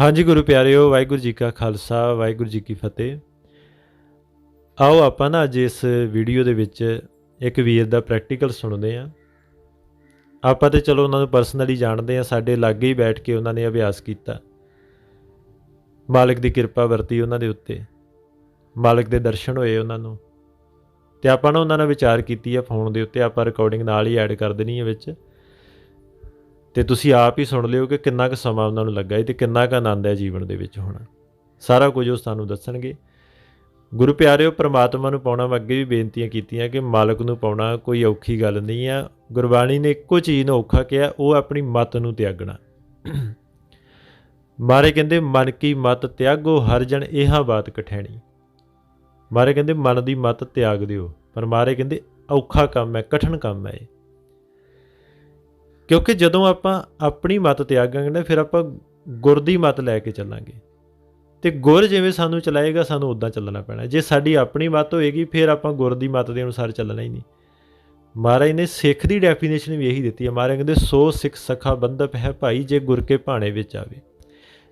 ਹਾਂਜੀ ਗੁਰੂ ਪਿਆਰਿਓ, ਵਾਹਿਗੁਰੂ ਜੀ ਕਾ ਖਾਲਸਾ, ਵਾਹਿਗੁਰੂ ਜੀ ਕੀ ਫਤਿਹ। ਆਓ ਆਪਾਂ ਨਾ ਅੱਜ ਇਸ ਵੀਡੀਓ ਦੇ ਵਿੱਚ ਇੱਕ ਵੀਰ ਦਾ ਪ੍ਰੈਕਟੀਕਲ ਸੁਣਦੇ ਹਾਂ। ਆਪਾਂ ਤੇ ਚਲੋ ਉਹਨਾਂ ਨੂੰ ਪਰਸਨਲੀ ਜਾਣਦੇ ਹਾਂ, ਸਾਡੇ ਲਾਗੇ ਹੀ ਬੈਠ ਕੇ ਉਹਨਾਂ ਨੇ ਅਭਿਆਸ ਕੀਤਾ। ਮਾਲਕ ਦੀ ਕਿਰਪਾ ਵਰਤੀ ਉਹਨਾਂ ਦੇ ਉੱਤੇ। ਮਾਲਕ ਦੇ ਦਰਸ਼ਨ ਹੋਏ ਉਹਨਾਂ ਨੂੰ। ਤੇ ਆਪਾਂ ਨਾ ਉਹਨਾਂ ਨਾਲ ਵਿਚਾਰ ਕੀਤੀ ਆ ਫੋਨ ਦੇ ਉੱਤੇ, ਆਪਾਂ ਰਿਕਾਰਡਿੰਗ ਨਾਲ ਹੀ ਐਡ ਕਰ ਦੇਣੀ ਹੈ ਵਿੱਚ। ਤੇ ਤੁਸੀਂ ਆਪ ਹੀ ਸੁਣ ਲਿਓ ਕਿ ਕਿੰਨਾ ਕੁ ਸਮਾਂ ਉਹਨਾਂ ਨੂੰ ਲੱਗਾ ਹੈ ਤੇ ਕਿੰਨਾ ਕੁ ਆਨੰਦ ਹੈ ਜੀਵਨ ਦੇ ਵਿੱਚ ਹੋਣਾ। ਸਾਰਾ ਕੁਝ ਉਹ ਸਾਨੂੰ ਦੱਸਣਗੇ। ਗੁਰੂ ਪਿਆਰਿਓ, ਪ੍ਰਮਾਤਮਾ ਨੂੰ ਪਾਉਣਾ ਮੈਂ ਅੱਗੇ ਵੀ ਬੇਨਤੀਆਂ ਕੀਤੀਆਂ ਕਿ ਮਾਲਕ ਨੂੰ ਪਾਉਣਾ ਕੋਈ ਔਖੀ ਗੱਲ ਨਹੀਂ ਆ। ਗੁਰਬਾਣੀ ਨੇ ਇੱਕੋ ਚੀਜ਼ ਨੂੰ ਔਖਾ ਕਿਹਾ, ਉਹ ਆਪਣੀ ਮਤ ਨੂੰ ਤਿਆਗਣਾ। ਮਾਰੇ ਕਹਿੰਦੇ, ਮਨ ਕੀ ਮਤ ਤਿਆਗੋ, ਹਰ ਜਣ ਇਹਾ ਬਾਤ ਕਠੈਣੀ ਮਾਰੇ ਕਹਿੰਦੇ, ਮਨ ਦੀ ਮਤ ਤਿਆਗ ਦਿਓ। ਪਰ ਮਾਰੇ ਕਹਿੰਦੇ, ਔਖਾ ਕੰਮ ਹੈ, ਕਠਿਨ ਕੰਮ ਹੈ ਇਹ। ਕਿਉਂਕਿ ਜਦੋਂ ਆਪਾਂ ਆਪਣੀ ਮਤ ਤਿਆਗਾਂਗੇ ਨਾ, ਫਿਰ ਆਪਾਂ ਗੁਰ ਦੀ ਮਤ ਲੈ ਕੇ ਚੱਲਾਂਗੇ। ਤੇ ਗੁਰ ਜਿਵੇਂ ਸਾਨੂੰ ਚਲਾਏਗਾ, ਸਾਨੂੰ ਉਦਾਂ ਚੱਲਣਾ ਪੈਣਾ। ਜੇ ਸਾਡੀ ਆਪਣੀ ਮਤ ਹੋਏਗੀ, ਫਿਰ ਆਪਾਂ ਗੁਰ ਦੀ ਮਤ ਦੇ ਅਨੁਸਾਰ ਚੱਲਣਾ ਹੀ ਨਹੀਂ। ਮਹਾਰਾਜ ਨੇ ਸਿੱਖ ਦੀ ਡੈਫੀਨੇਸ਼ਨ ਵੀ ਇਹੀ ਦਿੱਤੀ ਹੈ। ਮਹਾਰਾਜ ਕਹਿੰਦੇ, ਸੋ ਸਿੱਖ ਸਖਾ ਬੰਧਪ ਹੈ ਭਾਈ, ਜੇ ਗੁਰ ਕੇ ਭਾਣੇ ਵਿੱਚ ਆਵੇ।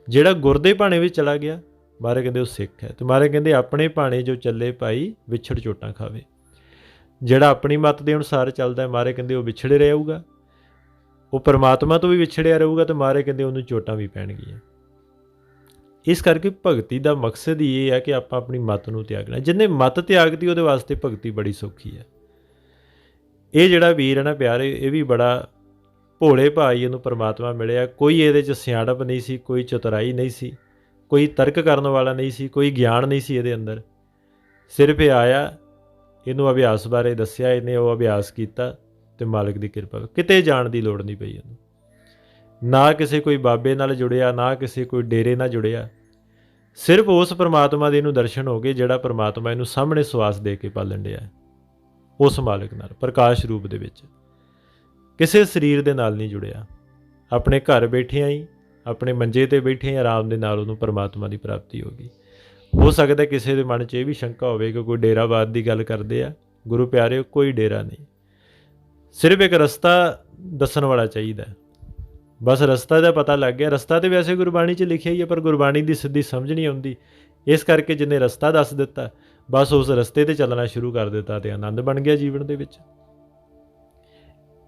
ਜਿਹੜਾ ਗੁਰ ਦੇ ਭਾਣੇ ਵਿੱਚ ਚਲਾ ਗਿਆ, ਮਹਾਰਾਜ ਕਹਿੰਦੇ, ਉਹ ਸਿੱਖ ਹੈ। ਤੇ ਮਹਾਰਾਜ ਕਹਿੰਦੇ, ਆਪਣੇ ਭਾਣੇ ਜੋ ਚੱਲੇ ਭਾਈ, ਵਿਛੜ ਚੋਟਾਂ ਖਾਵੇ। ਜਿਹੜਾ ਆਪਣੀ ਮਤ ਦੇ ਅਨੁਸਾਰ ਚੱਲਦਾ ਹੈ, ਮਹਾਰਾਜ ਕਹਿੰਦੇ, ਉਹ ਵਿਛੜੇ ਰਹੂਗਾ ਉਹ ਪਰਮਾਤਮਾ ਤੋਂ ਵੀ ਵਿਛੜਿਆ ਰਹੂਗਾ ਤੇ ਮਾਰੇ ਕਹਿੰਦੇ ਉਹਨੂੰ ਚੋਟਾਂ ਵੀ ਪੈਣਗੀਆਂ। ਇਸ ਕਰਕੇ ਭਗਤੀ ਦਾ ਮਕਸਦ ਹੀ ਇਹ ਹੈ ਕਿ ਆਪਾਂ ਆਪਣੀ ਮਤ ਨੂੰ ਤਿਆਗਣਾ ਜਿੰਨੇ ਮਤ ਤਿਆਗਦੀ ਉਹਦੇ ਵਾਸਤੇ ਭਗਤੀ ਬੜੀ ਸੌਖੀ ਹੈ ਇਹ ਜਿਹੜਾ ਵੀਰ ਹੈ ਨਾ ਪਿਆਰੇ, ਇਹ ਵੀ ਬੜਾ ਭੋਲੇ ਭਾਈ ਇਹਨੂੰ ਪਰਮਾਤਮਾ ਮਿਲਿਆ। ਕੋਈ ਇਹਦੇ 'ਚ ਸਿਆਣਪ ਨਹੀਂ ਸੀ, ਕੋਈ ਚਤਰਾਈ ਨਹੀਂ ਸੀ, ਕੋਈ ਤਰਕ ਕਰਨ ਵਾਲਾ ਨਹੀਂ ਸੀ, ਕੋਈ ਗਿਆਨ ਨਹੀਂ ਸੀ ਇਹਦੇ ਅੰਦਰ। ਸਿਰਫ ਇਹ ਆਇਆ, ਇਹਨੂੰ ਅਭਿਆਸ ਬਾਰੇ ਦੱਸਿਆ, ਇਹਨੇ ਉਹ ਅਭਿਆਸ ਕੀਤਾ। ਤੇ ਮਾਲਕ ਦੀ ਕਿਰਪਾ ਕਿਤੇ ਜਾਣ ਦੀ ਲੋੜ ਨਹੀਂ ਪਈ ਉਹਨੂੰ। ਨਾ ਕਿਸੇ ਕੋਈ ਬਾਬੇ ਨਾਲ ਜੁੜਿਆ, ਨਾ ਕਿਸੇ ਕੋਈ ਡੇਰੇ ਨਾਲ ਜੁੜਿਆ। ਸਿਰਫ ਉਸ ਪਰਮਾਤਮਾ ਦੇ ਇਹਨੂੰ ਦਰਸ਼ਨ ਹੋ ਗਏ, ਜਿਹੜਾ ਪਰਮਾਤਮਾ ਇਹਨੂੰ ਸਾਹਮਣੇ ਸਵਾਸ ਦੇ ਕੇ ਪਾਲਣ ਡਿਆ ਹੈ। ਉਸ ਮਾਲਕ ਨਾਲ, ਪ੍ਰਕਾਸ਼ ਰੂਪ ਦੇ ਵਿੱਚ। ਕਿਸੇ ਸਰੀਰ ਦੇ ਨਾਲ ਨਹੀਂ ਜੁੜਿਆ। ਆਪਣੇ ਘਰ ਬੈਠਿਆਂ ਹੀ ਆਪਣੇ ਮੰਜੇ ਤੇ ਬੈਠੇ ਹੀ ਆਰਾਮ ਦੇ ਨਾਲ ਉਹਨੂੰ ਪਰਮਾਤਮਾ ਦੀ ਪ੍ਰਾਪਤੀ ਹੋ ਗਈ। ਹੋ ਸਕਦਾ ਕਿਸੇ ਦੇ ਮਨ 'ਚ ਇਹ ਵੀ ਸ਼ੰਕਾ ਹੋਵੇ ਕਿ ਕੋਈ ਡੇਰਾਵਾਦ ਦੀ ਗੱਲ ਕਰਦੇ ਆ। ਗੁਰੂ ਪਿਆਰਿਓ, ਕੋਈ ਡੇਰਾ ਨਹੀਂ। ਸਿਰਫ ਇੱਕ ਰਸਤਾ ਦੱਸਣ ਵਾਲਾ ਚਾਹੀਦਾ ਬਸ ਰਸਤਾ ਦਾ ਪਤਾ ਲੱਗ ਗਿਆ। ਰਸਤਾ ਤੇ ਵੈਸੇ ਗੁਰਬਾਣੀ 'ਚ ਲਿਖਿਆ ਹੀ ਹੈ, ਪਰ ਗੁਰਬਾਣੀ ਦੀ ਸਿੱਧੀ ਸਮਝ ਨਹੀਂ ਆਉਂਦੀ। ਇਸ ਕਰਕੇ ਜਿਨੇ ਰਸਤਾ ਦੱਸ ਦਿੱਤਾ, ਬਸ ਉਸ ਰਸਤੇ ਤੇ ਚੱਲਣਾ ਸ਼ੁਰੂ ਕਰ ਦਿੱਤਾ ਤੇ ਆਨੰਦ ਬਣ ਗਿਆ ਜੀਵਨ ਦੇ ਵਿੱਚ।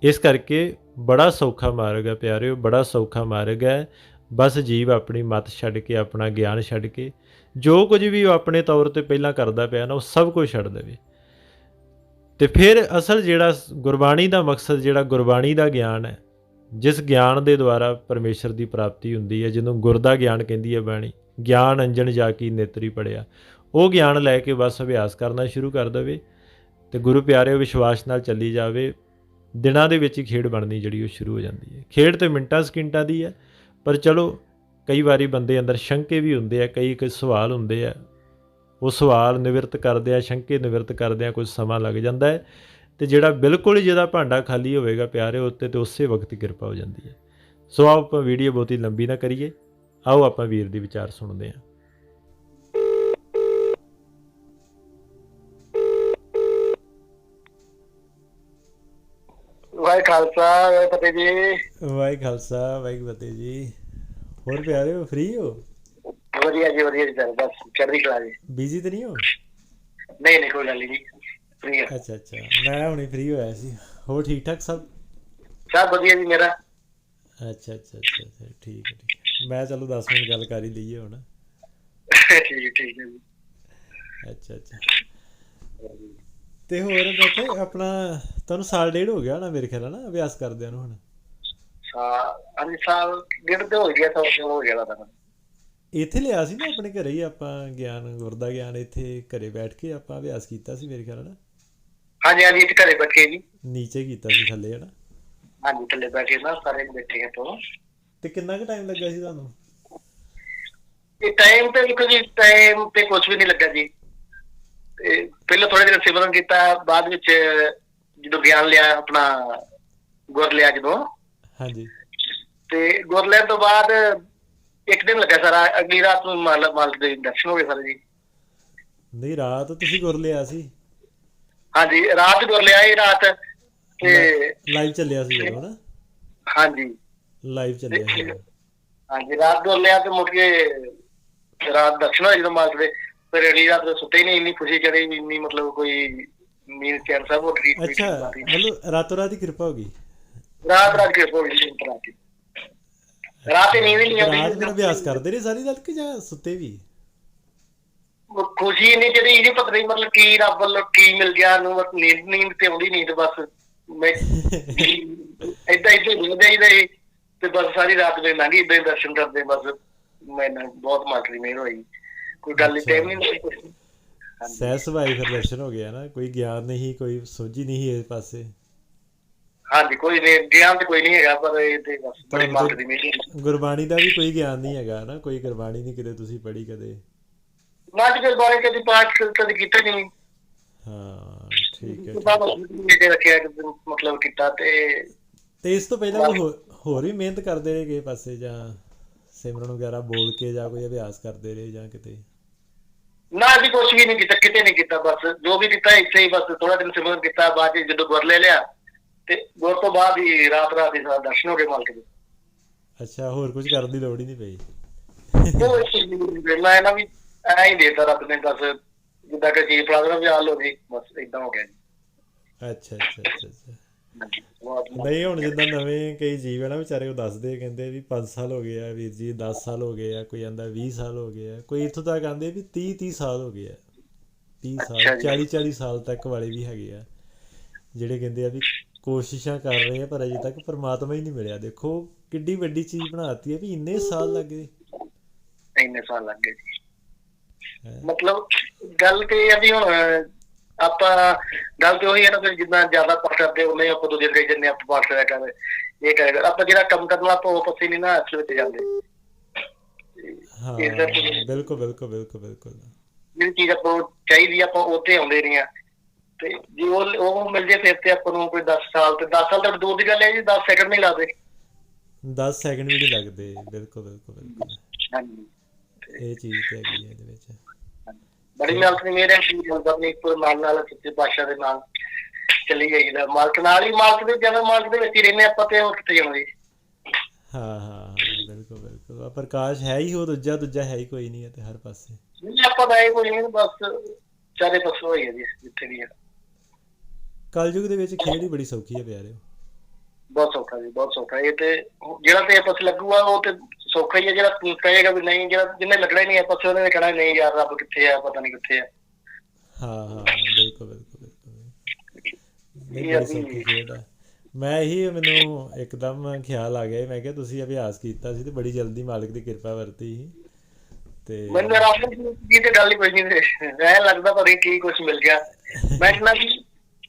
ਇਸ ਕਰਕੇ ਬੜਾ ਸੌਖਾ ਮਾਰਗ ਹੈ ਪਿਆਰਿਓ, ਬੜਾ ਸੌਖਾ ਮਾਰਗ ਹੈ। ਬਸ ਜੀਵ ਆਪਣੀ ਮਤ ਛੱਡ ਕੇ, ਆਪਣਾ ਗਿਆਨ ਛੱਡ ਕੇ, ਜੋ ਕੁਝ ਵੀ ਉਹ ਆਪਣੇ ਤੌਰ ਤੇ ਪਹਿਲਾਂ ਕਰਦਾ ਪਿਆ ਨਾ, ਉਹ ਸਭ ਕੁਝ ਛੱਡ ਦੇਵੇ। ਤੇ ਫਿਰ ਅਸਲ ਜਿਹੜਾ ਗੁਰਬਾਣੀ ਦਾ ਮਕਸਦ, ਜਿਹੜਾ ਗੁਰਬਾਣੀ ਦਾ ਗਿਆਨ ਹੈ, ਜਿਸ ਗਿਆਨ ਦੇ ਦੁਆਰਾ ਪਰਮੇਸ਼ਰ ਦੀ ਪ੍ਰਾਪਤੀ ਹੁੰਦੀ ਹੈ, ਜਿਹਨੂੰ ਗੁਰ ਦਾ ਗਿਆਨ ਕਹਿੰਦੀ ਹੈ ਬਾਣੀ, ਗਿਆਨ ਅੰਜਨ ਜਾ ਕੀ ਨੇਤਰੀ ਪੜਿਆ, ਉਹ ਗਿਆਨ ਲੈ ਕੇ ਬਸ ਅਭਿਆਸ ਕਰਨਾ ਸ਼ੁਰੂ ਕਰ ਦੇਵੇ ਤੇ ਗੁਰੂ ਪਿਆਰੇ ਵਿਸ਼ਵਾਸ ਨਾਲ ਚੱਲੀ ਜਾਵੇ, ਦਿਨਾਂ ਦੇ ਵਿੱਚ ਹੀ ਖੇਡ ਬਣਨੀ ਜਿਹੜੀ ਉਹ ਸ਼ੁਰੂ ਹੋ ਜਾਂਦੀ ਹੈ। ਖੇਡ ਤੇ ਮਿੰਟਾਂ ਸਕਿੰਟਾਂ ਦੀ ਹੈ, ਪਰ ਚਲੋ ਕਈ ਵਾਰੀ ਬੰਦੇ ਅੰਦਰ ਸ਼ੰਕੇ ਵੀ ਹੁੰਦੇ ਆ, ਕਈ ਕਈ ਸਵਾਲ ਹੁੰਦੇ ਆ ਉਹ ਸਵਾਲ ਨਿਵਰਤ ਕਰਦੇ ਆ ਸ਼ੰਕੇ ਨਿਵਰਤ ਕਰਦੇ ਆ ਕੁਝ ਸਮਾਂ ਲੱਗ ਜਾਂਦਾ ਹੈ। ਤੇ ਜਿਹੜਾ ਬਿਲਕੁਲ ਹੀ ਜਿਹਦਾ ਭਾਂਡਾ ਖਾਲੀ ਹੋਵੇਗਾ ਪਿਆਰੇ ਉੱਤੇ ਤੇ ਉਸੇ ਵਕਤ ਹੀ ਕਿਰਪਾ ਹੋ ਜਾਂਦੀ ਹੈ। ਸੋ ਆਓ ਆਪਾਂ ਵੀਡੀਓ ਬਹੁਤੀ ਲੰਬੀ ਨਾ ਕਰੀਏ। ਆਓ ਆਪਾਂ ਵੀਰ ਦੀ ਵਿਚਾਰ ਸੁਣਦੇ ਹਾਂ। ਵਾਹਿ ਖਾਲਸਾ ਵਾਹਿ ਫਤਿਹ ਜੀ। ਵਾਹਿ ਖਾਲਸਾ ਵਾਹਿ ਫਤਿਹ ਜੀ। ਹੋਰ ਪਿਆਰੇ ਹੋ ਫ੍ਰੀ ਹੋ? ਵਧੀਆ ਜੀ ਵਧੀਆ ਜੀ ਸਰ ਬਸ ਚੜ੍ਹਦੀ ਕਲਾ ਜੀ। ਬਿਜ਼ੀ ਤਾਂ ਨਹੀਂ ਹੋ? ਨਹੀਂ ਨਹੀਂ ਕੋਈ ਗੱਲ ਨਹੀਂ ਫ੍ਰੀ ਆ। ਅੱਛਾ ਅੱਛਾ ਮੈਂ ਹੁਣੇ ਫ੍ਰੀ ਹੋਇਆ ਸੀ। ਹੋਰ ਠੀਕ ਠਾਕ ਸਭ? ਸਭ ਵਧੀਆ ਜੀ ਮੇਰਾ। ਅੱਛਾ ਅੱਛਾ ਅੱਛਾ ਅੱਛਾ, ਠੀਕ ਹੈ ਠੀਕ ਹੈ। ਮੈਂ ਚਲੋ 10 ਮਿੰਟ ਗੱਲ ਕਰ ਹੀ ਲਈਏ ਹੁਣ। ਠੀਕ ਠੀਕ ਹੈ ਜੀ। ਅੱਛਾ ਅੱਛਾ। ਤੇ ਹੋਰ ਬੈਠੇ ਆਪਣਾ ਤੁਹਾਨੂੰ ਸਾਲ ਡੇਢ ਹੋ ਗਿਆ ਨਾ ਮੇਰੇ ਖਿਆਲ ਨਾਲ ਅਭਿਆਸ ਕਰਦਿਆਂ ਨੂੰ ਹੁਣ? ਸਾ ਅਨੀ ਸਾਲ ਡੇਢ ਤੇ ਹੋ ਗਿਆ ਤਾਂ ਹੋ ਗਿਆ ਤਾਂ। ਇੱਥੇ ਲਿਆ ਸੀ ਨਾ ਆਪਣੇ ਘਰੇ ਹੀ ਆਪਾਂ ਗਿਆਨ ਗੁਰਦਾ ਗਿਆਨ ਇੱਥੇ ਘਰੇ ਬੈਠ ਕੇ ਆਪਾਂ ਅਭਿਆਸ ਕੀਤਾ ਸੀ ਮੇਰੇ ਖਿਆਲ ਨਾਲ? ਹਾਂਜੀ ਹਾਂਜੀ ਇੱਥੇ ਘਰੇ ਬੈਠੇ ਜੀ। ਨੀਚੇ ਕੀਤਾ ਸੀ ਥੱਲੇ ਹਨਾ? ਹਾਂਜੀ ਥੱਲੇ ਬੈਠੇ ਨਾ ਸਾਰੇ ਬੈਠੇ ਆ ਤੋਂ ਤੇ ਕਿੰਨਾ ਕੁ ਟਾਈਮ ਲੱਗਾ ਸੀ ਤੁਹਾਨੂੰ? ਇਹ ਟਾਈਮ ਤੇ ਦੇਖੋ ਜੀ ਟਾਈਮ ਤੇ ਕੁਝ ਵੀ ਨਹੀਂ ਲੱਗਾ ਜੀ। ਤੇ ਪਹਿਲਾਂ ਥੋੜੇ ਦਿਨ ਸਿਮਰਨ ਕੀਤਾ ਬਾਅਦ ਵਿੱਚ ਜਦੋਂ ਗਿਆਨ ਲਿਆ ਆਪਣਾ ਗੁਰ ਲਿਆ ਜਦੋਂ। ਹਾਂਜੀ। ਤੇ ਗੁਰ ਲੈਣ ਤੋਂ ਬਾਅਦ ਇੱਕ ਦਿਨ ਲੱਗਾ ਸਾਰਾ ਅਗਲੀ ਰਾਤ ਨੂੰ ਮਾਲ ਮਾਲ ਦੇ ਦਰਸ਼ਨ ਹੋ ਗਏ ਸਾਰੇ ਜੀ। ਨਹੀਂ ਰਾਤ ਤੁਸੀਂ ਗੁਰ ਲਿਆ ਸੀ? ਹਾਂਜੀ ਰਾਤ ਗੁਰ ਲਿਆ ਇਹ ਰਾਤ ਤੇ ਲਾਈਵ ਚੱਲਿਆ ਸੀ ਜਦੋਂ ਹਨਾ? ਹਾਂਜੀ। ਲਾਈਵ ਚੱਲਿਆ ਸੀ। ਹਾਂਜੀ ਰਾਤ ਨੂੰ ਲਿਆ ਤੇ ਮੁੜ ਕੇ ਰਾਤ ਦਰਸ਼ਨ ਹੋਏ ਜਦੋਂ ਮਾਲਕ ਦੇ ਫਿਰ ਅਗਲੀ ਰਾਤ ਨੂੰ ਸੁੱਤੇ ਹੀ ਨਹੀਂ ਇੰਨੀ ਖੁਸ਼ੀ ਚੜੀ ਇੰਨੀ ਮਤਲਬ ਕੋਈ ਨੀਂਦ ਚੈਨ ਸਭ ਉੱਠ ਗਈ ਅੱਛਾ ਮਤਲਬ ਰਾਤੋਂ ਰਾਤ ਹੀ ਕਿਰਪਾ ਹੋ ਗਈ? ਰਾਤ ਰਾਤ ਕੇ ਸੋ ਗਈ ਰਾਤ ਹੀ। ਰਾਤ ਨੀਂਦ ਨਹੀਂ ਰਾਤ ਫਿਰ ਆਉਂਦੀ ਅਭਿਆਸ ਕਰਦੇ ਰਹੇ ਸਾਰੀ ਰਾਤ ਕਿ ਜਾਂ ਸੁੱਤੇ ਵੀ? ਖੁਸ਼ੀ ਨਹੀਂ ਜਿਹੜੀ ਇਹਦੀ ਪਤਾ ਨਹੀਂ ਮਤਲਬ ਕੀ ਰੱਬ ਵੱਲੋਂ ਕੀ ਮਿਲ ਗਿਆ ਨੂੰ ਬਸ ਨੀਂਦ ਨੀਂਦ ਤੇ ਆਉਂਦੀ ਨੀਂਦ ਬਸ। ਮੈਂ ਏਦਾਂ ਏਦਾਂ ਨੀਂਦ ਆਈ ਰਹੀ ਤੇ ਬਸ ਸਾਰੀ ਰਾਤ ਦੇ ਲੰਘੀ ਹੀ ਦਰਸ਼ਨ ਕਰਦੇ ਬਸ ਮੈਨੂੰ ਬਹੁਤ ਮਾਤਰੀ ਮਿਹਰ ਹੋਈ। ਕੋਈ ਗੱਲ ਨਹੀਂ ਟਾਈਮ ਨਹੀਂ ਨੀ। ਸਹਿ ਸੁਭਾਈ ਫਿਰ ਦਰਸ਼ਨ ਹੋ ਗਿਆ ਨਾ ਕੋਈ ਗਿਆਨ ਨਹੀਂ ਕੋਈ ਸੋਝੀ ਨਹੀਂ ਇਸ ਪਾਸੇ। ਹਾਂਜੀ ਕੋਈ ਨਹੀਂ ਗਿਆਨ ਤੇ ਕੋਈ ਨਹੀਂ ਹੈਗਾ ਪਰ ਇਹ ਤੇ ਬਸ ਬੜੀ ਮਾਤਰੀ ਮਿਹਰ ਹੋਈ। ਗੁਰਬਾਣੀ ਦਾ ਵੀ ਕੋਈ ਗਿਆਨ ਨਹੀਂ ਹੈਗਾ ਨਾ ਕੋਈ ਗੁਰਬਾਣੀ ਨਹੀਂ ਕਿਤੇ ਤੁਸੀਂ ਪੜ੍ਹੀ ਕਦੇ। ਨਾ ਜੀ ਬਾਰੇ ਕਦੀ ਪਾਠ ਕਦੀ ਕੀਤਾ ਨਹੀਂ। ਹਾਂ ਠੀਕ ਹੈ ਮੇਰੇ ਰੱਖਿਆ ਕਿ ਮਤਲਬ ਕੀਤਾ ਤੇ ਤੇ ਇਸ ਤੋਂ ਪਹਿਲਾਂ ਹੋਰ- ਵੀ ਮਿਹਨਤ ਕਰਦੇ ਰਹੇ ਕਿਸੇ ਪਾਸੇ ਜਾਂ ਸਿਮਰਨ ਵਗੈਰਾ ਬੋਲ ਕੇ ਜਾਂ ਕੋਈ ਅਭਿਆਸ ਕਰਦੇ ਰਹੇ ਜਾਂ ਕਿਤੇ? ਨਾ ਜੀ ਕੁਛ ਵੀ ਨਹੀਂ ਕੀਤਾ ਕਿਤੇ ਨਹੀਂ ਕੀਤਾ ਬਸ ਜੋ ਵੀ ਕੀਤਾ ਇੱਥੇ ਹੀ ਬਸ ਥੋੜਾ ਦਿਨ ਸਿਮਰਨ ਕੀਤਾ ਬਾਅਦ ਚ ਜਦੋਂ ਗੁਰ ਲੈ ਲਿਆ ਤੇ ਗੁਰ ਤੋਂ ਬਾਅਦ ਹੀ ਰਾਤ ਰਾਤ ਹੀ ਸਾਰਾ ਦਰਸ਼ਨ ਹੋ ਗਏ ਮਾਲਕ ਦੇ। ਅੱਛਾ ਹੋਰ ਕੁਝ ਕਰਨ ਦੀ ਲੋੜ ਹੀ ਨਹੀਂ ਪਈ। ਉਹ ਇੱਕ ਚੀਜ਼ ਨਹੀਂ ਮੈਂ ਨਾ ਵੀ ਐਂ ਹੀ ਦੇਤਾ ਰੱਬ ਨੇ ਬਸ ਜਿੱਦਾਂ ਕਿ ਚੀਜ਼ ਦੇਣਾ ਵੀ ਆ ਲੋ ਜੀ ਬਸ ਇਦਾਂ ਹੋ ਗਿਆ ਜੀ। ਅੱਛਾ ਅੱਛਾ ਅੱਛਾ ਨਹੀਂ ਹੁਣ ਜਿੱਦਾਂ ਨਵੇਂ ਕਈ ਜੀਵ ਹੈ ਨਾ ਵਿਚਾਰੇ ਉਹ ਦੱਸਦੇ ਕਹਿੰਦੇ ਵੀ 5 ਸਾਲ ਹੋ ਗਏ ਆ ਵੀਰ ਜੀ 10 ਸਾਲ ਹੋ ਗਏ ਆ ਕੋਈ ਆਂਦਾ 20 ਸਾਲ ਹੋ ਗਏ ਆ ਕੋਈ ਇੱਥੋਂ ਤੱਕ ਆਂਦੇ ਵੀ 30 30 ਸਾਲ ਹੋ ਗਏ ਆ। 30 ਅੱਛਾ ਸਾਲ ਜੀ। 40 40 ਸਾਲ ਤੱਕ ਵਾਲੇ ਵੀ ਹੈਗੇ ਆ ਜਿਹੜੇ ਕਹਿੰਦੇ ਆ ਵੀ ਕੋਸ਼ਿਸ਼ਾਂ ਕਰ ਰਹੇ ਆ ਪਰ ਅਜੇ ਤੱਕ ਪਰਮਾਤਮਾ ਹੀ ਨਹੀਂ ਮਿਲਿਆ। ਦੇਖੋ ਕਿੱਡੀ ਵੱਡੀ ਚੀਜ਼ ਬਣਾਤੀ ਹੈ ਵੀ ਇੰਨੇ ਸਾਲ ਲੱਗ ਗਏ। ਇੰਨੇ ਸਾਲ ਲੱਗ ਗਏ। ਮਤਲਬ ਗੱਲ ਤੇ ਇਹ ਵੀ ਹੁਣ ਆਪਾਂ ਗੱਲ ਤੇ ਉਹੀ ਹੈ ਨਾ ਫਿਰ ਜਿੰਨਾ ਜ਼ਿਆਦਾ ਪਾਠ ਕਰਦੇ ਉਹਨੇ ਆਪਾਂ ਦੂਜੇ ਦੇ ਜਿੰਨੇ ਆਪਾਂ ਪਾਠ ਕਰਿਆ ਕਰ ਇਹ ਕਰਿਆ ਕਰ ਆਪਾਂ ਜਿਹੜਾ ਕੰਮ ਕਰਨਾ ਆਪਾਂ ਉਹ ਪਸੇ ਨਹੀਂ ਨਾ ਅਸਲ ਵਿੱਚ ਜਾਂਦੇ। ਹਾਂ ਬਿਲਕੁਲ ਬਿਲਕੁਲ ਬਿਲਕੁਲ ਬਿਲਕੁਲ। ਜਿਹੜੀ ਚੀਜ਼ ਆਪਾਂ ਨੂੰ ਚਾਹੀਦੀ ਆਪਾਂ ਉੱਥੇ ਆਉਂਦੇ ਨਹੀਂ ਆ ਤੇ ਜੇ ਉਹ ਉਹ ਮਿਲ ਜੇ ਫਿਰ ਤੇ ਆਪਾਂ ਨੂੰ ਕੋਈ 10 ਸਾਲ ਤੇ 10 ਸਾਲ ਤੱਕ ਦੂਰ ਦੀ ਗੱਲ ਹੈ ਜੀ 10 ਸੈਕਿੰਡ ਨਹੀਂ ਲਾਦੇ 10 ਸੈਕਿੰਡ ਵੀ ਨਹੀਂ ਲੱਗਦੇ ਬਿਲਕੁਲ ਬਿਲਕੁਲ ਬਿਲਕੁਲ। ਹਾਂਜੀ। ਇਹ ਚੀਜ਼ ਤੇ ਹੈਗੀ ਹੈ ਇਹਦੇ ਵਿੱਚ। ਬੜੀ ਮਿਹਨਤ ਨਹੀਂ ਮੇਰੇ ਕਿ ਬੰਦਾ ਨਹੀਂ ਕੋਈ ਨਾਲ ਨਾਲ ਸੱਚੇ ਪਾਤਸ਼ਾਹ ਦੇ ਨਾਲ ਚੱਲੀ ਗਈ ਦਾ ਮਾਲਕ ਨਾਲ ਹੀ ਮਾਲਕ ਦੇ ਜਦੋਂ ਮਾਲਕ ਦੇ ਵਿੱਚ ਹੀ ਰਹਿੰਦੇ ਆਪਾਂ ਤੇ ਹੋਰ ਕਿੱਥੇ ਜਾਣਾ ਜੀ ਹਾਂ ਹਾਂ ਹਾਂ, ਬਿਲਕੁਲ ਬਿਲਕੁਲ। ਆ ਪ੍ਰਕਾਸ਼ ਹੈ ਹੀ ਉਹ ਦੂਜਾ ਦੂਜਾ ਹੈ ਹੀ ਕੋਈ ਨਹੀਂ ਹੈ ਤੇ ਹਰ ਪਾਸੇ। ਨਹੀਂ ਆਪਾਂ ਦਾ ਇਹ ਕੋਈ ਨਹੀਂ ਬਸ ਚਾਰੇ ਪਾਸੇ ਹੋਈ ਹੈ ਜੀ ਜਿੱਥੇ ਵੀ ਹੈ। ਕਲਯੁਗ ਦੇ ਵਿੱਚ ਖੇਡ ਹੀ ਬੜੀ ਸੌਖੀ ਹੈ ਪਿਆਰਿਓ। ਬਹੁਤ ਸੌਖਾ ਜੀ ਬਹੁਤ ਸੌਖਾ। ਇਹ ਤੇ ਜਿਹੜਾ ਤੇ ਪਾਸੇ ਲੱਗੂਗਾ ਉਹ ਤੇ ਸੌਖਾ ਹੀ ਹੈ ਜਿਹੜਾ ਕਹੇਗਾ ਵੀ ਨਹੀਂ ਜਿਹੜਾ ਜਿਹਨੇ ਲੱਗਣਾ ਹੀ ਨਹੀਂ ਹੈ ਪਾਸੇ ਉਹਨੇ ਕਹਿਣਾ ਨਹੀਂ ਯਾਰ ਰੱਬ ਕਿੱਥੇ ਆ ਪਤਾ ਨਹੀਂ ਕਿੱਥੇ ਆ। ਹਾਂ ਹਾਂ ਬਿਲਕੁਲ ਬਿਲਕੁਲ ਇਹ ਬੜੀ ਅਸੀਂ- ਸੌਖੀ ਖੇਡ ਹੈ ਮੈਂ ਇਹੀ ਮੈਨੂੰ ਇੱਕਦਮ ਖਿਆਲ ਆ ਗਿਆ ਮੈਂ ਕਿਹਾ ਤੁਸੀਂ ਅਭਿਆਸ ਕੀਤਾ ਸੀ ਤੇ ਬੜੀ ਜਲਦੀ ਮਾਲਕ ਦੀ ਕਿਰਪਾ ਵਰਤੀ ਸੀ। ਤੇ ਮੈਨੂੰ ਰੱਬ ਦੀ ਤੇ ਗੱਲ ਹੀ ਕੋਈ ਨਹੀਂ ਐ ਲੱਗਦਾ ਪਰ ਕੀ ਕੁਝ ਮਿਲ ਗਿਆ। ਮੈਂ ਕਹਿੰਦਾ ਵੀ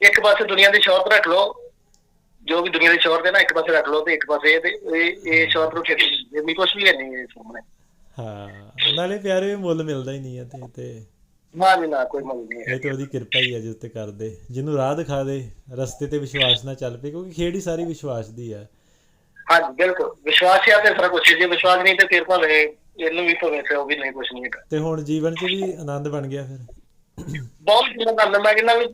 ਇੱਕ ਪਾਸੇ ਦੁਨੀਆ ਦੀ ਸ਼ੌਹਰਤ ਰੱਖ ਲਓ ਜੋ ਵੀ ਦੁਨੀਆ ਦੀ ਸ਼ੌਹਰਤ ਹੈ ਨਾ ਇੱਕ ਪਾਸੇ ਰੱਖ ਲਓ ਤੇ ਇੱਕ ਪਾਸੇ ਇਹ ਇਹ ਸ਼ੌਹਰਤ ਨੂੰ ਖੇਤੀ ਵੀ ਕੁਝ ਵੀ ਹੈ ਨਹੀਂ ਸਾਹਮਣੇ। ਹਾਂ ਨਾਲੇ ਪਿਆਰੇ ਮੁੱਲ ਮਿਲਦਾ ਹੀ ਨਹੀਂ ਹੈ ਤੇ ਤੇ ਨਾ ਨਾ ਕੋਈ ਮੁੱਲ ਨਹੀਂ ਹੈ। ਇਹ ਤੇ ਉਹਦੀ ਕਿਰਪਾ ਹੀ ਹੈ ਜਿਸ ਤੇ ਕਰਦੇ ਜਿਹਨੂੰ ਰਾਹ ਦਿਖਾ ਦੇ ਰਸਤੇ ਤੇ ਵਿਸ਼ਵਾਸ ਨਾਲ ਚੱਲ ਪਏ ਕਿਉਂਕਿ ਖੇਡ ਹੀ ਸਾਰੀ ਵਿਸ਼ਵਾਸ ਦੀ ਹੈ। ਹਾਂਜੀ ਬਿਲਕੁਲ। ਵਿਸ਼ਵਾਸ ਹੈ ਤੇ ਸਾਰਾ ਕੁਝ ਜੇ ਵਿਸ਼ਵਾਸ ਨਹੀਂ ਤੇ ਫਿਰ ਭਾਵੇਂ ਇਹਨੂੰ ਵੀ ਭਾਵੇਂ ਤੇ ਉਹ ਵੀ ਨਹੀਂ ਕੁਝ ਨਹੀਂ ਹੈਗਾ। ਤੇ ਹੁਣ ਜੀਵਨ 'ਚ ਵੀ ਆਨੰਦ ਬਣ ਗਿਆ ਫਿਰ। ਬਹੁਤ ਜਿਹੜਾ ਗੱਲ ਮੈਂ ਕਹਿੰਦਾ ਵੀ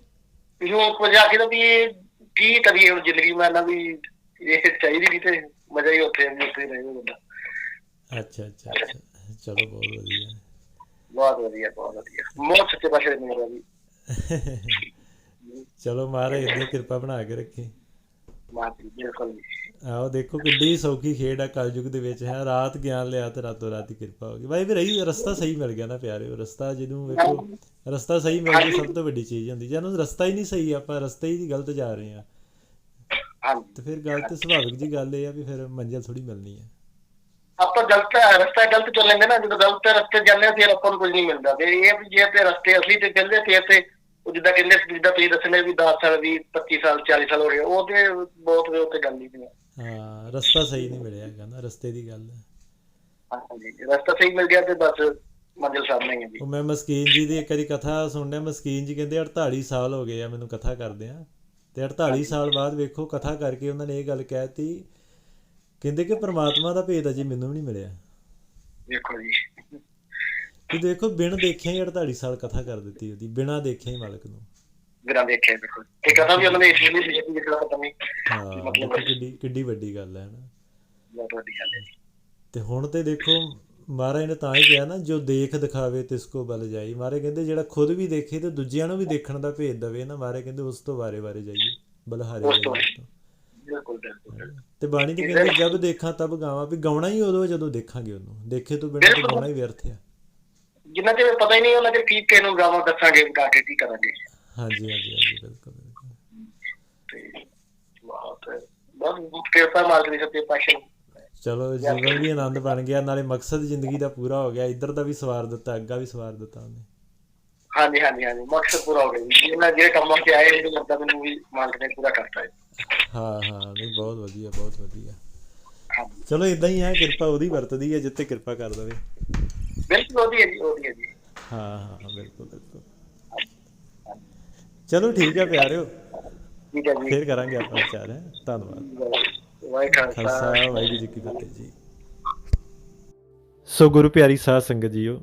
ਇਹਨੂੰ ਕੁਝ ਆਖੀ ਤਾਂ ਵੀ ਇਹ ਕੀ ਕਰੀਏ ਹੁਣ ਜ਼ਿੰਦਗੀ ਮੈਂ ਨਾ ਵੀ ਇਹ ਚਾਹੀਦੀ ਨਹੀਂ ਤੇ ਮਜ਼ਾ ਹੀ ਉੱਥੇ ਆ ਵੀ ਉੱਥੇ ਹੀ ਰਹੇ ਬੰਦਾ। ਅੱਛਾ ਅੱਛਾ ਚਲੋ ਬਹੁਤ ਵਧੀਆ। ਬਹੁਤ ਵਧੀਆ ਬਹੁਤ ਵਧੀਆ। ਸੱਚੇ ਪਾਸੇ ਦੇ ਮੇਰਾ ਜੀ। ਚਲੋ ਮਹਾਰਾਜ ਇੰਨੀ ਕਿਰਪਾ ਬਣਾ ਕੇ ਰੱਖੇ। ਮਾਤੀ ਬਿਲਕੁਲ ਜੀ। ਆਓ ਦੇਖੋ ਕਿੱਡੀ ਸੌਖੀ ਖੇਡ ਆ ਕਲਯੁਗ ਦੇ ਵਿੱਚ ਹੈ ਰਾਤ ਗਿਆਨ ਲਿਆ ਤੇ ਰਾਤੋਂ ਰਾਤ ਹੀ ਕਿਰਪਾ ਹੋ ਗਈ। ਬਾਈ ਵੀ ਰਹੀ ਰਸਤਾ ਸਹੀ ਮਿਲ ਗਿਆ ਨਾ ਪਿਆਰਿਓ ਰਸਤਾ ਜਿਹਨੂੰ ਵੇਖੋ ਰਸਤਾ ਸਹੀ ਮਿਲ ਗਿਆ ਸਭ ਤੋਂ ਵੱਡੀ ਚੀਜ਼ ਹੁੰਦੀ। ਜਦੋਂ ਰਸਤਾ ਹੀ ਨਹੀਂ ਸਹੀ ਆਪਾਂ ਰਸਤੇ ਹੀ ਗਲਤ ਜਾ ਰਹੇ ਆ ਤੇ ਫਿਰ ਗੱਲ ਤੇ ਸੁਭਾਵਿਕ ਜੀ ਗੱਲ ਇਹ ਆ ਵੀ ਫਿਰ ਮੰਜ਼ਿਲ ਥੋੜੀ ਮਿਲਣੀ ਹੈ। ਆਪਾਂ ਗਲਤ ਰਸਤਾ ਗਲਤ ਚੱਲਾਂਗੇ ਨਾ ਜਦੋਂ ਗਲਤ ਰਸਤੇ ਜਾਂਦੇ ਫਿਰ ਆਪਾਂ ਨੂੰ ਕੁਝ ਨਹੀਂ ਮਿਲਦਾ। ਤੇ ਇਹ ਵੀ ਜੇ ਤੇ ਰਸਤੇ ਅਸਲੀ ਤੇ ਚੱਲਦੇ ਫਿਰ ਤੇ ਉਹ ਜਿੱਦਾਂ ਕਹਿੰਦੇ ਜਿੱਦਾਂ ਤੁਸੀਂ ਦੱਸਣੇ ਵੀ 10 ਸਾਲ ਵੀ 25 ਸਾਲ 40 ਸਾਲ ਹੋ ਗਏ ਉਹ ਤੇ ਬਹੁਤ ਉਹ ਤੇ ਗੱਲ ਨਹੀਂ ਹੈ। ਰਸਤਾ ਸਹੀ ਨਹੀਂ ਮਿਲਿਆ ਨਾ ਰਸਤੇ ਦੀ ਗੱਲ ਹੈ। ਹਾਂਜੀ ਰਸਤਾ ਸਹੀ ਮਿਲ ਗਿਆ ਤੇ ਬਸ ਮੰਜ਼ਿਲ ਸਾਹਮਣੇ ਹੀ ਜੀ। ਉਹ ਮੈਂ ਮਸਕੀਨ ਜੀ ਦੀ ਇੱਕ ਵਾਰੀ ਕਥਾ ਸੁਣਿਆ ਮਸਕੀਨ ਜੀ ਕਹਿੰਦੇ 48 ਸਾਲ ਹੋ ਗਏ ਆ ਮੈਨੂੰ ਕਥਾ ਕਰਦੇ ਆ। ਤੇ 48 ਸਾਲ ਬਾਅਦ ਵੇਖੋ ਕਥਾ ਕਰਕੇ ਉਹਨਾਂ ਨੇ ਇਹ ਗੱਲ ਕਹਿਤੀ ਕਹਿੰਦੇ ਕਿ ਪ੍ਰਮਾਤਮਾ ਦਾ ਭੇਦ ਅਜੇ ਮੈਨੂੰ ਵੀ ਨਹੀਂ ਮਿਲਿਆ। ਦੇਖੋ ਜੀ। ਕਿ ਦੇਖੋ ਬਿਨ ਦੇਖਿਆ ਹੀ 48 ਸਾਲ ਕਥਾ ਕਰ ਦਿੱਤੀ ਉਹਦੀ ਬਿਨਾ ਦੇਖਿਆ ਹੀ ਮਾਲਕ ਨੂੰ। ਬਿਨਾਂ ਦੇਖੇ ਬਿਲਕੁਲ। ਤੇ ਕਥਾ ਵੀ ਉਹਨਾਂ ਨੇ ਇਸ ਲਈ ਲਿਖੀ ਜਿਹੜਾ ਪਤਾ ਨਹੀਂ ਦੇਖੋ ਕਿੱਡੀ ਕਿੱਡੀ ਵੱਡੀ ਗੱਲ ਹੈ ਨਾ। ਬਹੁਤ ਵੱਡੀ ਗੱਲ ਹੈ ਤੇ ਹੁਣ ਤੇ ਦੇਖੋ ਮਹਾਰਾਜ ਨੇ ਤਾਂ ਹੀ ਕਿਹਾ ਨਾ ਜੋ ਦੇਖ ਦਿਖਾਵੇ ਤਿਸ ਕੋ ਬਲ ਜਾਈ। ਮਹਾਰਾਜ ਕਹਿੰਦੇ ਜਿਹੜਾ ਖੁਦ ਵੀ ਦੇਖੇ ਤੇ ਦੂਜਿਆਂ ਨੂੰ ਵੀ ਦੇਖਣ ਦਾ ਭੇਦ ਦਵੇ ਨਾ ਮਹਾਰਾਜ ਕਹਿੰਦੇ ਉਸ ਤੋਂ ਵਾਰੇ ਵਾਰੇ ਜਾਈਏ ਬਲਹਾਰੇ ਜਾਈਏ ਤੋਂ। ਬਿਲਕੁਲ ਬਿਲਕੁਲ ਤੇ ਬਾਣੀ ਤੇ ਕਹਿੰਦੇ ਜਦ ਦੇਖਾਂ ਤਬ ਗਾਵਾਂ ਵੀ ਗਾਉਣਾ ਹੀ ਉਦੋਂ ਜਦੋਂ ਦੇਖਾਂਗੇ ਉਹਨੂੰ। ਦੇਖੇ ਤੋਂ ਬਿਨਾਂ ਤੇ। ਗਾਉਣਾ ਹੀ ਵਿਅਰਥ ਆ ਜਿੰਨਾ ਚਿਰ ਪਤਾ ਹੀ ਨਹੀਂ ਉਹਨਾਂ ਚਿਰ ਕੀ ਕਿਹਨੂੰ ਗਾਵਾਂ ਦੱਸਾਂਗੇ ਗਾ ਕੇ ਕੀ ਕਰਾਂਗੇ। ਹਾਂਜੀ ਹਾਂਜੀ ਹਾਂਜੀ ਬਿਲਕੁਲ ਬਹੁਤ ਬਹੁਤ ਕਿਰਪਾ ਮਾਲਕ ਦੀ ਸੱਚੇ ਪਾਤਸ਼ਾਹ ਚਲੋ ਜੀਵਨ ਵੀ ਆਨੰਦ ਬਣ ਗਿਆ ਨਾਲੇ ਮਕਸਦ ਜ਼ਿੰਦਗੀ ਦਾ ਪੂਰਾ ਹੋ ਗਿਆ। ਇੱਧਰ ਦਾ ਵੀ ਸਵਾਰ ਦਿੱਤਾ ਅੱਗਾ ਵੀ ਸਵਾਰ ਦਿੱਤਾ ਉਹਨੇ। ਹਾਂਜੀ ਹਾਂਜੀ ਹਾਂਜੀ ਮਕਸਦ ਪੂਰਾ ਹੋ ਗਿਆ। ਜੀ ਇਹਨਾਂ ਜਿਹੜੇ ਕੰਮਾਂ ਤੇ ਆਏ ਇਹ ਲੱਗਦਾ ਮੈਨੂੰ ਵੀ ਮਾਲਕ ਨੇ ਪੂਰਾ ਕਰਤਾ ਹੈ। ਹਾਂ ਹਾਂ ਨਹੀਂ ਬਹੁਤ ਵਧੀਆ ਬਹੁਤ ਵਧੀਆ। ਚਲੋ ਇਦਾਂ ਹੀ ਆ ਕਿਰਪਾ ਉਹਦੀ ਵਰਤਦੀ ਹੈ ਜਿੱਤੇ ਕਿਰਪਾ ਕਰ ਦਵੇ ਬਿਲਕੁਲ ਉਹਦੀ ਹੈ ਜੀ ਉਹਦੀ ਹੈ ਜੀ। ਹਾਂ ਹਾਂ ਬਿਲਕੁਲ ਬਿਲਕੁਲ। ਚਲੋ ਠੀਕ ਹੈ ਪਿਆਰਿਓ। ਠੀਕ ਹੈ ਜੀ। ਫੇਰ ਕਰਾਂਗੇ ਆਪਾਂ ਵਿਚਾਰ ਹੈ। ਧੰਨਵਾਦ। ਵਾਹਿਗੁਰੂ ਖਾਲਸਾ। ਵਾਹਿਗੁਰੂ ਜੀ ਕੀ ਫਤਿਹ ਜੀ। ਸੋ ਗੁਰੂ ਪਿਆਰੀ ਸਾਧ ਸੰਗਤ ਜੀਓ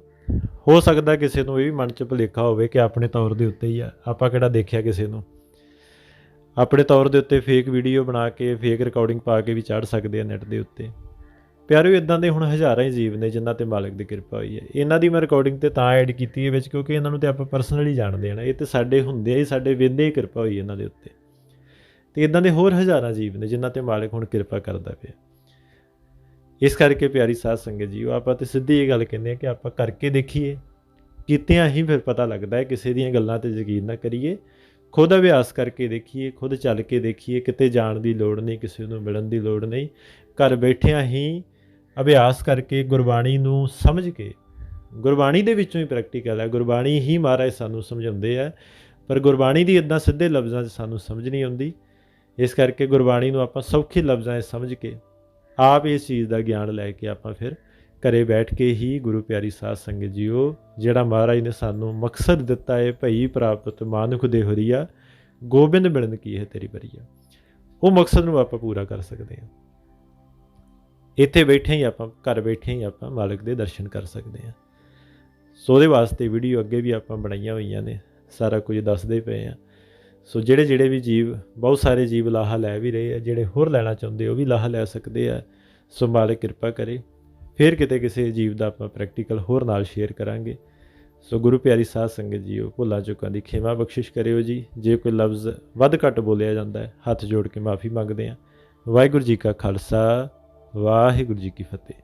ਹੋ ਸਕਦਾ ਕਿਸੇ ਨੂੰ ਇਹ ਵੀ ਮਨ ਚ ਭੁਲੇਖਾ ਹੋਵੇ ਕਿ ਆਪਣੇ ਤੌਰ ਦੇ ਉੱਤੇ ਹੀ ਆ। ਆਪਾਂ ਕਿਹੜਾ ਦੇਖਿਆ ਕਿਸੇ ਨੂੰ? ਆਪਣੇ ਤੌਰ ਦੇ ਉੱਤੇ ਫੇਕ ਵੀਡੀਓ ਬਣਾ ਕੇ ਫੇਕ ਰਿਕਾਰਡਿੰਗ ਪਾ ਕੇ ਵੀ ਚੜ ਸਕਦੇ ਆ ਨੈਟ ਦੇ ਉੱਤੇ। ਪਿਆਰਿਓ ਇਦਾਂ ਦੇ ਹੁਣ ਹਜ਼ਾਰਾਂ ਹੀ ਜੀਵ ਨੇ ਜਿਨ੍ਹਾਂ ਤੇ ਮਾਲਕ ਦੀ ਕਿਰਪਾ ਹੋਈ ਹੈ। ਇਹਨਾਂ ਦੀ ਮੈਂ ਰਿਕਾਰਡਿੰਗ ਤੇ ਤਾਂ ਐਡ ਕੀਤੀ ਹੈ ਵਿੱਚ, ਕਿਉਂਕਿ ਇਹਨਾਂ ਨੂੰ ਤੇ ਆਪਾਂ ਪਰਸਨਲੀ ਜਾਣਦੇ ਹਾਂ ਇਹ ਤੇ ਸਾਡੇ ਹੁੰਦੇ ਹੀ, ਸਾਡੇ ਵੇਂਦੇ ਹੀ ਕਿਰਪਾ ਹੋਈ ਇਹਨਾਂ ਦੇ ਉੱਤੇ। ਤੇ ਇਦਾਂ ਦੇ ਹੋਰ ਹਜ਼ਾਰਾਂ ਜੀਵ ਨੇ ਜਿਨ੍ਹਾਂ ਤੇ ਮਾਲਕ ਹੁਣ ਕਿਰਪਾ ਕਰਦਾ ਪਿਆ। ਇਸ ਕਰਕੇ ਪਿਆਰੀ ਸਾਧ ਸੰਗਤ ਜੀਓ, ਆਪਾਂ ਤੇ ਸਿੱਧੀ ਇਹ ਗੱਲ ਕਹਿੰਦੇ ਆ ਕਿ ਆਪਾਂ ਕਰਕੇ ਦੇਖੀਏ। ਕੀਤਿਆਂ ਹੀ ਫਿਰ ਪਤਾ ਲੱਗਦਾ ਹੈ, ਕਿਸੇ ਦੀਆਂ ਗੱਲਾਂ ਤੇ ਯਕੀਨ ਨਾ ਕਰੀਏ। ਖੁਦ ਅਭਿਆਸ ਕਰਕੇ ਦੇਖੀਏ, ਖੁਦ ਚੱਲ ਕੇ ਦੇਖੀਏ। ਕਿਤੇ ਜਾਣ ਦੀ ਲੋੜ ਨਹੀਂ, ਕਿਸੇ ਨੂੰ ਮਿਲਣ ਦੀ ਲੋੜ ਨਹੀਂ। ਘਰ ਬੈਠਿਆਂ ਹੀ ਅਭਿਆਸ ਕਰਕੇ ਗੁਰਬਾਣੀ ਨੂੰ ਸਮਝ ਕੇ, ਗੁਰਬਾਣੀ ਦੇ ਵਿੱਚੋਂ ਹੀ ਪ੍ਰੈਕਟੀਕਲ ਹੈ। ਗੁਰਬਾਣੀ ਹੀ ਮਹਾਰਾਜ ਸਾਨੂੰ ਸਮਝਾਉਂਦੇ ਆ, ਪਰ ਗੁਰਬਾਣੀ ਦੀ ਇਦਾਂ ਸਿੱਧੇ ਲਫ਼ਜ਼ਾਂ 'ਚ ਸਾਨੂੰ ਸਮਝ ਨਹੀਂ ਆਉਂਦੀ। ਇਸ ਕਰਕੇ ਗੁਰਬਾਣੀ ਨੂੰ ਆਪਾਂ ਸੌਖੇ ਲਫ਼ਜ਼ਾਂ 'ਚ ਸਮਝ ਕੇ ਆਪ ਇਸ ਚੀਜ਼ ਦਾ ਗਿਆਨ ਲੈ ਕੇ ਆਪਾਂ ਫਿਰ ਘਰੇ ਬੈਠ ਕੇ ਹੀ ਗੁਰੂ ਪਿਆਰੀ ਸਾਧ ਸੰਗਤ ਜੀਓ, ਜਿਹੜਾ ਮਹਾਰਾਜ ਨੇ ਸਾਨੂੰ ਮਕਸਦ ਦਿੱਤਾ ਹੈ, ਭਈ ਪ੍ਰਾਪਤ ਮਾਨੁਖ ਦੇ ਹਰੀਆ, ਗੋਬਿੰਦ ਮਿਲਨ ਕੀ ਹੈ ਤੇਰੀ ਬਰੀਆ ਉਹ ਮਕਸਦ ਨੂੰ ਆਪਾਂ ਪੂਰਾ ਕਰ ਸਕਦੇ ਹਾਂ। ਇੱਥੇ ਬੈਠੇ ਹੀ ਆਪਾਂ, ਘਰ ਬੈਠੇ ਹੀ ਆਪਾਂ ਮਾਲਕ ਦੇ ਦਰਸ਼ਨ ਕਰ ਸਕਦੇ ਹਾਂ। ਸੋ ਉਹਦੇ ਵਾਸਤੇ ਵੀਡੀਓ ਅੱਗੇ ਵੀ ਆਪਾਂ ਬਣਾਈਆਂ ਹੋਈਆਂ ਨੇ, ਸਾਰਾ ਕੁਝ ਦੱਸਦੇ ਪਏ ਆ ਸੋ ਜਿਹੜੇ ਜਿਹੜੇ ਵੀ ਜੀਵ, ਬਹੁਤ ਸਾਰੇ ਜੀਵ ਲਾਹਾ ਲੈ ਵੀ ਰਹੇ ਆ, ਜਿਹੜੇ ਹੋਰ ਲੈਣਾ ਚਾਹੁੰਦੇ ਉਹ ਵੀ ਲਾਹਾ ਲੈ ਸਕਦੇ ਆ। ਸੋ ਮਾਲਕ ਕਿਰਪਾ ਕਰੇ, ਫਿਰ ਕਿਤੇ ਕਿਸੇ ਜੀਵ ਦਾ ਆਪਾਂ ਪ੍ਰੈਕਟੀਕਲ ਹੋਰ ਨਾਲ ਸ਼ੇਅਰ ਕਰਾਂਗੇ। ਸੋ ਗੁਰੂ ਪਿਆਰੀ ਸਾਧ ਸੰਗਤ ਜੀਓ, ਭੁੱਲਾਂ ਚੁੱਕਾਂ ਦੀ ਖੇਮਾ ਬਖਸ਼ਿਸ਼ ਕਰਿਓ ਜੀ। ਜੇ ਕੋਈ ਲਫ਼ਜ਼ ਵੱਧ ਘੱਟ ਬੋਲਿਆ ਜਾਂਦਾ ਹੈ, ਹੱਥ ਜੋੜ ਕੇ ਮਾਫੀ ਮੰਗਦੇ ਹਾਂ। ਵਾਹਿਗੁਰੂ ਜੀ ਕਾ ਖਾਲਸਾ। ਵਾਹਿਗੁਰੂ ਜੀ ਕੀ ਫਤਿਹ।